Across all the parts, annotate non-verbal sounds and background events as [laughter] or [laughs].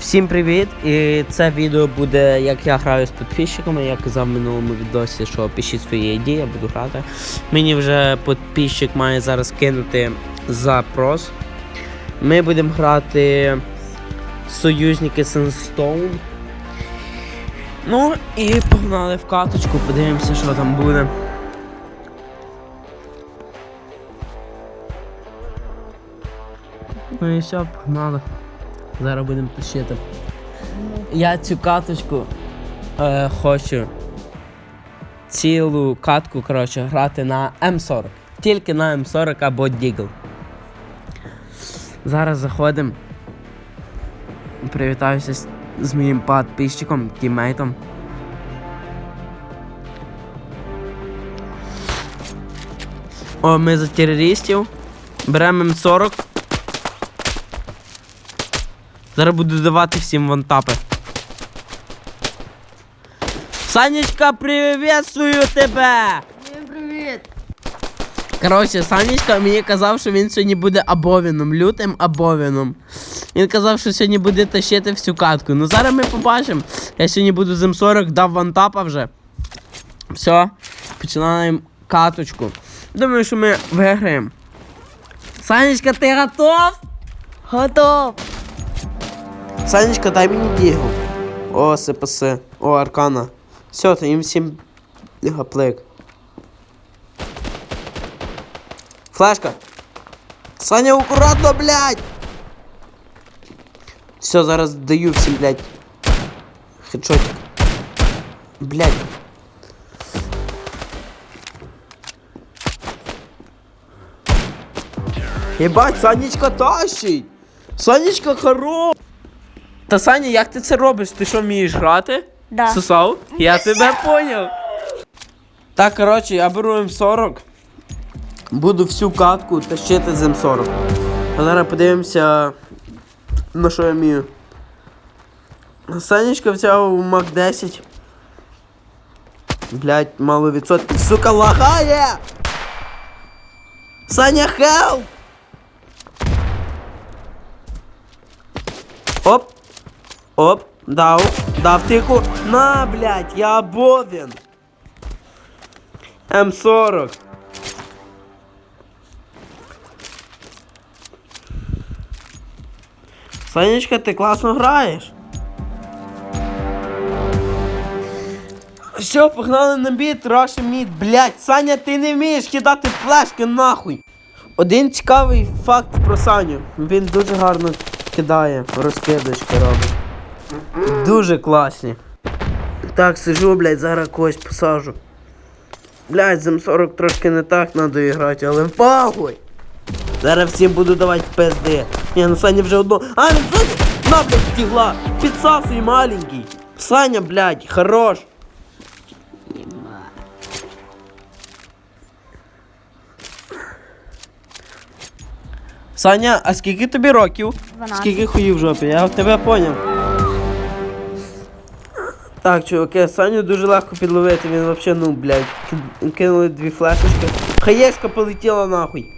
Всім привіт! І це відео буде, як я граю з підписчиками. Я казав в минулому відосі, що пишіть свої ідеї, я буду грати. Мені вже підписчик має зараз кинути запрос. Ми будемо грати союзники Сенстоун. Ну і погнали в каточку, подивимося, що там буде. Ну і все, погнали. Зараз будемо тащити. Я цю каточку е, хочу цілу катку коротше, грати на М40. Тільки на М40 або Дігл. Зараз заходимо. Привітаюся з, з моїм підписчиком, тіммейтом. О, ми за терористів. Беремо М40. Зараз буду давати всім вантапи. Санечка, приветствую тебе! Всім привіт! Коротше, Санечка мені казав, що він сьогодні буде абовіном, лютим абовіном. Він казав, що сьогодні буде тащити всю катку. Ну зараз ми побачимо. Я сьогодні буду з М40, дав вантапа вже. Все, починаємо каточку. Думаю, що ми виграємо. Санечка, ти готов? Готов! Санечка, дай мені дігу. О, СПС. О, Аркана. Все, то їм всім гаплик. Флешка. Саня, акуратно, блядь! Все, зараз даю всім, блядь. Хедшотик. Блядь. Єбать, Санечка тащить! Санечка хоро! Та Саня, як ти це робиш? Ти що вмієш грати? Да. Сусав? Я тебе поняв. Так, коротше, я беру М40. Буду всю катку тащити з М40. А зараз подивимося, на що я вмію. Санечка взяв Мак 10. Блять, мало відсотків. Сука, лагає! Саня, хелп! Оп! Оп, дав, дав тику. На, блядь, я обов'ян. М40. Санечка, ти класно граєш. Все, погнали на біт, Раші мід, блядь, Саня, ти не вмієш кидати флешки нахуй. Один цікавий факт про Саню. Він дуже гарно кидає, розкидочки робить. Дуже класні. Так, сижу, блядь, зараз когось посажу. Блядь, з М40 трошки не так треба грати, але пахуй. Зараз всім буду давати пизди. Ні, ну Саня вже одно. А, він Саня! На, блядь, тігла! Підсасуй маленький. Саня, блядь, хорош. Саня, а скільки тобі років? 12. Скільки хуїв в жопі? Я тебе поняв. Так, чуваки, Саню дуже легко підловити, він вообще ну, блядь. Кинули дві флешечки. Хаєшка полетіла нахуй.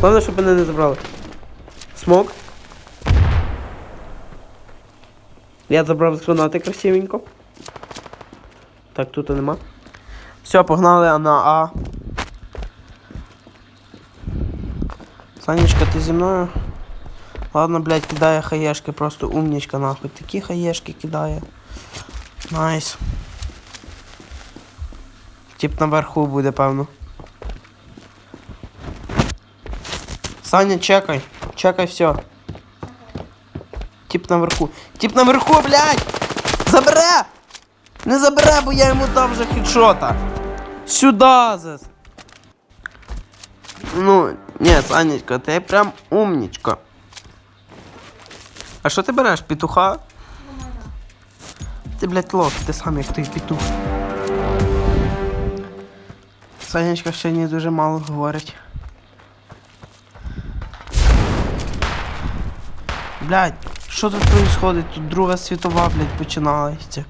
Головне, щоб мене не забрали. Смок. Я забрав з гранати красивенько. Так, тут нема. Все, погнали на А. Санечка, ти зі мною? Ладно, блядь, кидає хаєшки, просто умнічка нахуй. Такі хаєшки кидає. Найс. Тип наверху буде, певно. Саня, чекай. Чекай все. Тип наверху. Тип наверху, блядь! Забере! Не забере, бо я йому дав вже хедшота. Сюда зас. Ну, ні, Санечка, ти прям умнічка. А що ти береш, петуха? Ти, блядь, лох, ти сам як той петух. Санечка сьогодні дуже мало говорить. Блядь, що тут происходить? Тут Друга світова, блядь, починається.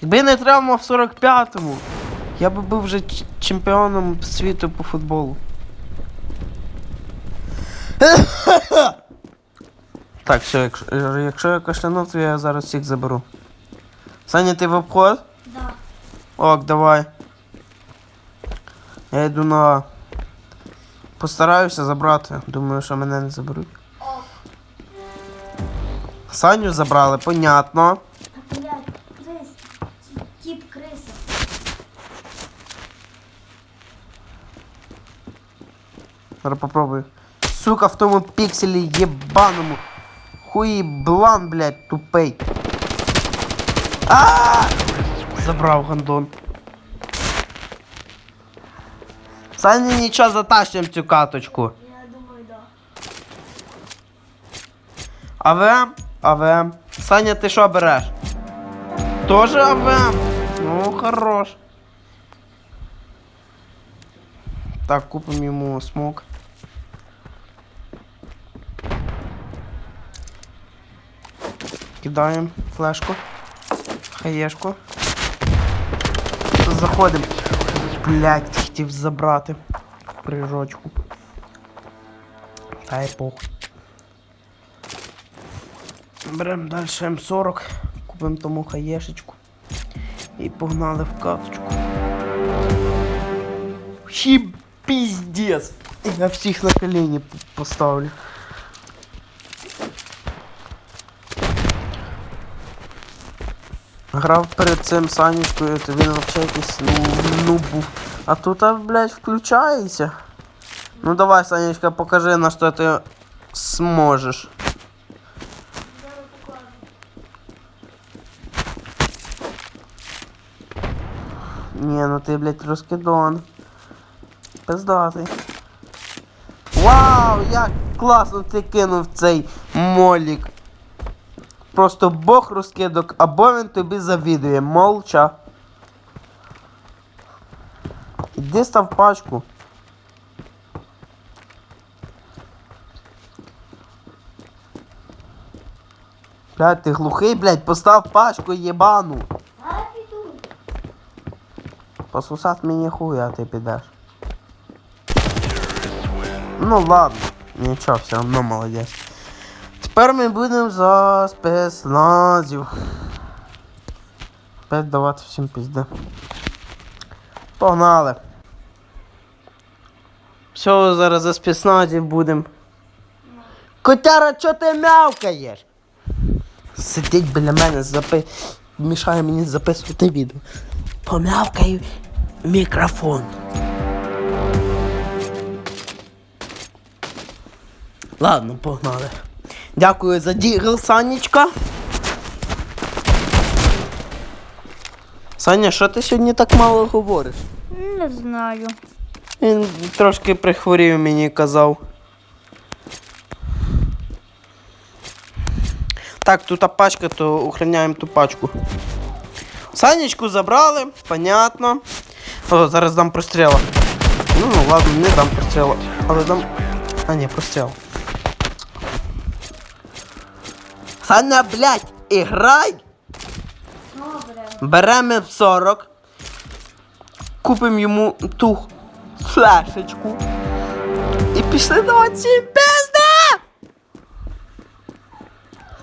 Якби не травма в 45-му, я би був вже чемпіоном світу по футболу. [laughs] Так, все, якщо, якщо я кашлянув, то я зараз всіх заберу. Саня, ти в обход? Да. Ок, давай. Я йду на. Постараюся забрати. Думаю, що мене не заберуть. Саню забрали, понятно. А блядь, крис. Тип криса. Зараз попробую. Сука, в тому пікселі єбаному. Хуїблан, блядь, тупий. А! Забрав гандон. Саня нічого затащим цю каточку. Я думаю, да. АВМ? АВМ. Саня, ти що береш? Тоже АВМ? Ну, хорош. Так, купимо йому смок. Кидаємо флешку. Хаєшку. Заходимо. Блять, хотів забрати. Прижочку. Та й похуй. Беремо далі М40, купимо тому хаєшечку і погнали в каточку. Хі піздец. Я всіх на коліні поставлю. Грав перед цим Санечкою, то він взагалі якийсь ну, ну був. А тут, а, блядь, включається. Ну давай, Санечка, покажи, на що ти зможеш. Ні, ну ти, блядь, розкидон. Пиздатий. Вау, як класно ти кинув цей молік. Просто бог розкидок, або він тобі завідує. Молча. Іди став пачку. Блядь, ти глухий, блядь, постав пачку єбану. Посусать мені хуй, а ти підеш. Ну ладно, нічого, все одно молодець. Тепер ми будемо за спецназів. Опять давати всім пізди. Погнали. Все, зараз за спецназів будемо. Котяра, чо ти мявкаєш? Сидить біля мене, запи... мішає мені записувати відео. Помявкаю мікрофон. Ладно, погнали. Дякую за дігл, Санечка. Саня, що ти сьогодні так мало говориш? Не знаю. Він трошки прихворів мені казав. Так, тут та пачка, то охороняємо ту пачку. Санечку забрали, понятно. О, зараз дам простріла. Ну, ладно, не дам простріла. Але дам. А, ні, простріл. Саня, блядь, іграй! Добре. Беремо 40. Купимо йому ту флешечку. І пішли до оці пизди!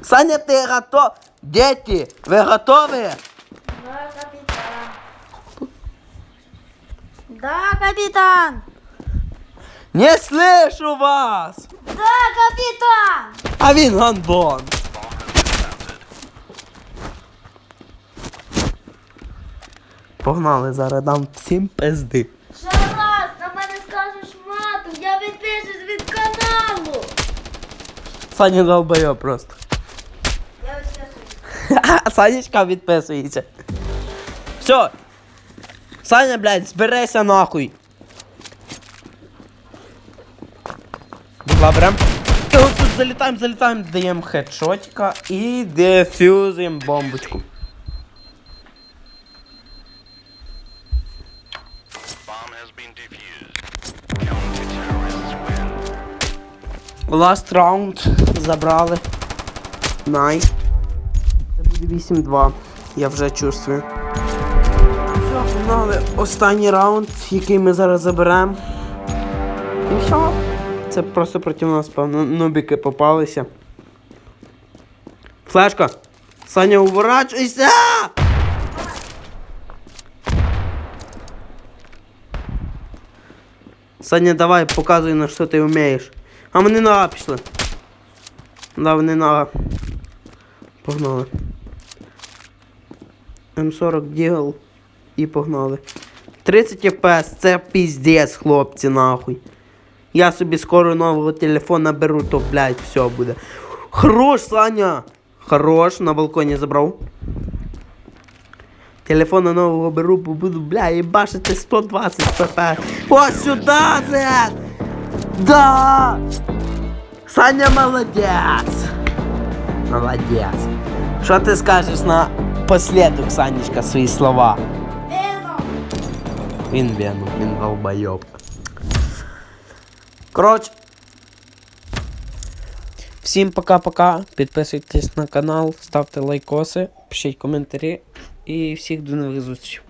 Саня, ти готов? Дети, ви готові? Да, капітан. Да, капітан. Не слышу вас! Да, капітан. А він гандон. Погнали, зараз дам всім пизди. Ще раз на мене скажеш матом, я відпишусь від каналу. Саня долбойо просто. Я відпишусь. [laughs] Санечка відписується. Все. Саня, блядь, зберися нахуй. Два берем. Тут залітаємо, залітаємо, даємо хедшотика і дефюзуємо бомбочку. Last раунд забрали. Найс. Це буде 8-2. Я вже чувствую. Все, погнали. Останній раунд, який ми зараз заберемо. І все. Це просто проти нас, певно, нубіки попалися. Флешка! Саня, уворачуйся! Саня, давай, показуй на що ти вмієш. А вони на А пішли. Да, вони на А. Погнали. М40 дігл і погнали. 30 FPS це піздець, хлопці, нахуй. Я собі скоро нового телефона беру, то, блядь, все буде. Хорош, Саня! Хорош, на балконі забрав. Телефона нового беру, бо буду, бля, їбашити 120 pp. Ось сюди, Зет! Да! Саня молодець! Молодець. Що ти скажеш на послідок, Санечка, свої слова? Веном. Він вену, він долбойоб. Коротше. Всім пока-пока. Підписуйтесь на канал, ставте лайкоси, пишіть коментарі і всіх до нових зустрічей.